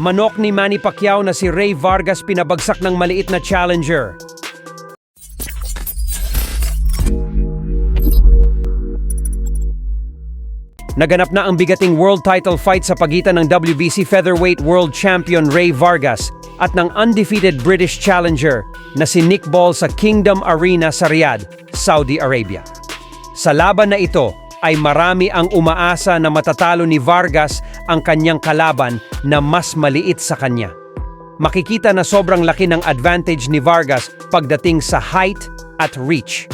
Manok ni Manny Pacquiao na si Ray Vargas pinabagsak ng maliit na challenger. Naganap na ang bigating world title fight sa pagitan ng WBC Featherweight World Champion Ray Vargas at ng undefeated British challenger na si Nick Ball sa Kingdom Arena sa Riyadh, Saudi Arabia. Sa laban na ito ay marami ang umaasa na matatalo ni Vargas ang kanyang kalaban na mas maliit sa kanya. Makikita na sobrang laki ng advantage ni Vargas pagdating sa height at reach.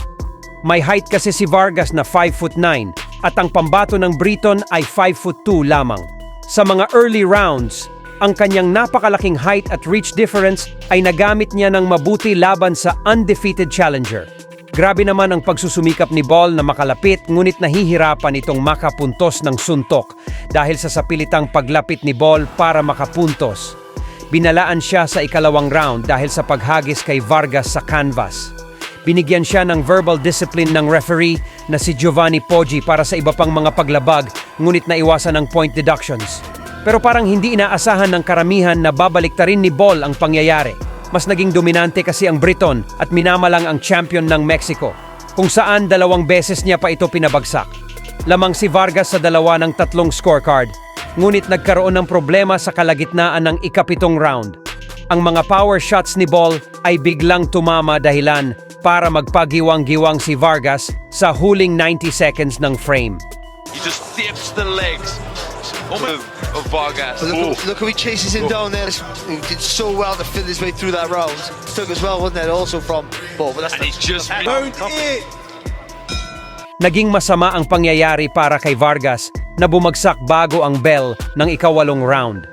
May height kasi si Vargas na 5 foot 9 at ang pambato ng Briton ay 5 foot 2 lamang. Sa mga early rounds, ang kanyang napakalaking height at reach difference ay nagamit niya ng mabuti laban sa undefeated challenger. Grabe naman ang pagsusumikap ni Ball na makalapit ngunit nahihirapan itong makapuntos ng suntok dahil sa sapilitang paglapit ni Ball para makapuntos. Binalaan siya sa ikalawang round dahil sa paghagis kay Vargas sa canvas. Binigyan siya ng verbal discipline ng referee na si Giovanni Poggi para sa iba pang mga paglabag ngunit naiwasan ng point deductions. Pero parang hindi inaasahan ng karamihan na babaliktarin ni Ball ang pangyayari. Mas naging dominante kasi ang Briton at minamalang ang champion ng Mexico, kung saan dalawang beses niya pa ito pinabagsak. Lamang si Vargas sa dalawa ng tatlong scorecard, ngunit nagkaroon ng problema sa kalagitnaan ng ikapitong round. Ang mga power shots ni Ball ay biglang tumama dahilan para magpagiwang-giwang si Vargas sa huling 90 seconds ng frame. He just the legs of, of Vargas. Look, look how he chases him down there. He did so well to fill his way through that round. Took as well, wasn't it? Also from Ball. But that's And he's just Naging masama ang pangyayari para kay Vargas na bumagsak bago ang bell ng ikawalong round.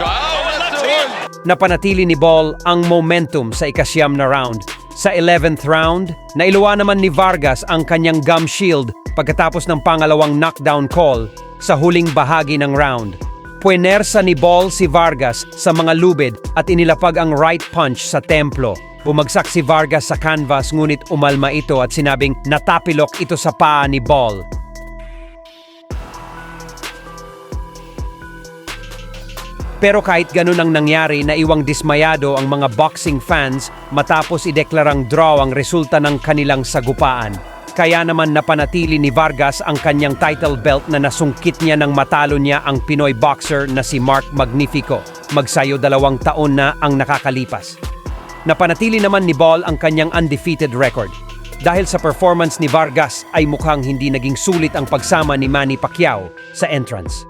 Oh, it! Napanatili ni Ball ang momentum sa ikasyam na round. Sa 11th round, nailuwa naman ni Vargas ang kanyang gum shield pagkatapos ng pangalawang knockdown call sa huling bahagi ng round. Puenersa ni Ball si Vargas sa mga lubid at inilapag ang right punch sa templo. Bumagsak si Vargas sa canvas ngunit umalma ito at sinabing natapilok ito sa paa ni Ball. Pero kahit ganun ang nangyari, naiwang dismayado ang mga boxing fans matapos ideklarang draw ang resulta ng kanilang sagupaan. Kaya naman napanatili ni Vargas ang kanyang title belt na nasungkit niya nang matalo niya ang Pinoy boxer na si Mark Magnifico. Magsayo dalawang taon na ang nakakalipas. Napanatili naman ni Ball ang kanyang undefeated record. Dahil sa performance ni Vargas ay mukhang hindi naging sulit ang pagsama ni Manny Pacquiao sa entrance.